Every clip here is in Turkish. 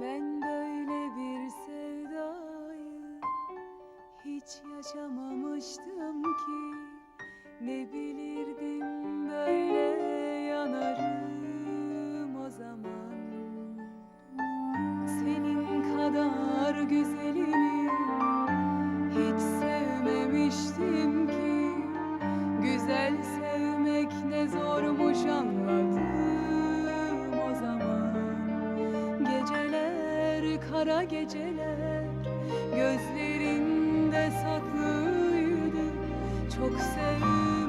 Ben böyle bir sevdayı hiç yaşamamıştım ki. Ne bilirdim böyle yanarım. Kara geceler Gözlerinde saklıydı. Çok sevme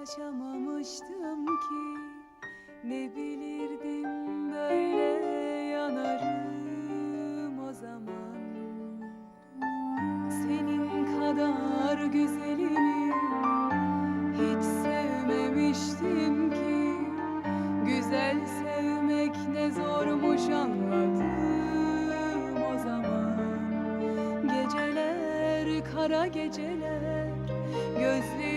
yaşamamıştım ki. Ne bilirdim böyle yanarım o zaman. Senin kadar güzelini hiç sevmemiştim ki. Güzel sevmek ne zormuş anladım o zaman. Geceler kara geceler Gözlerinde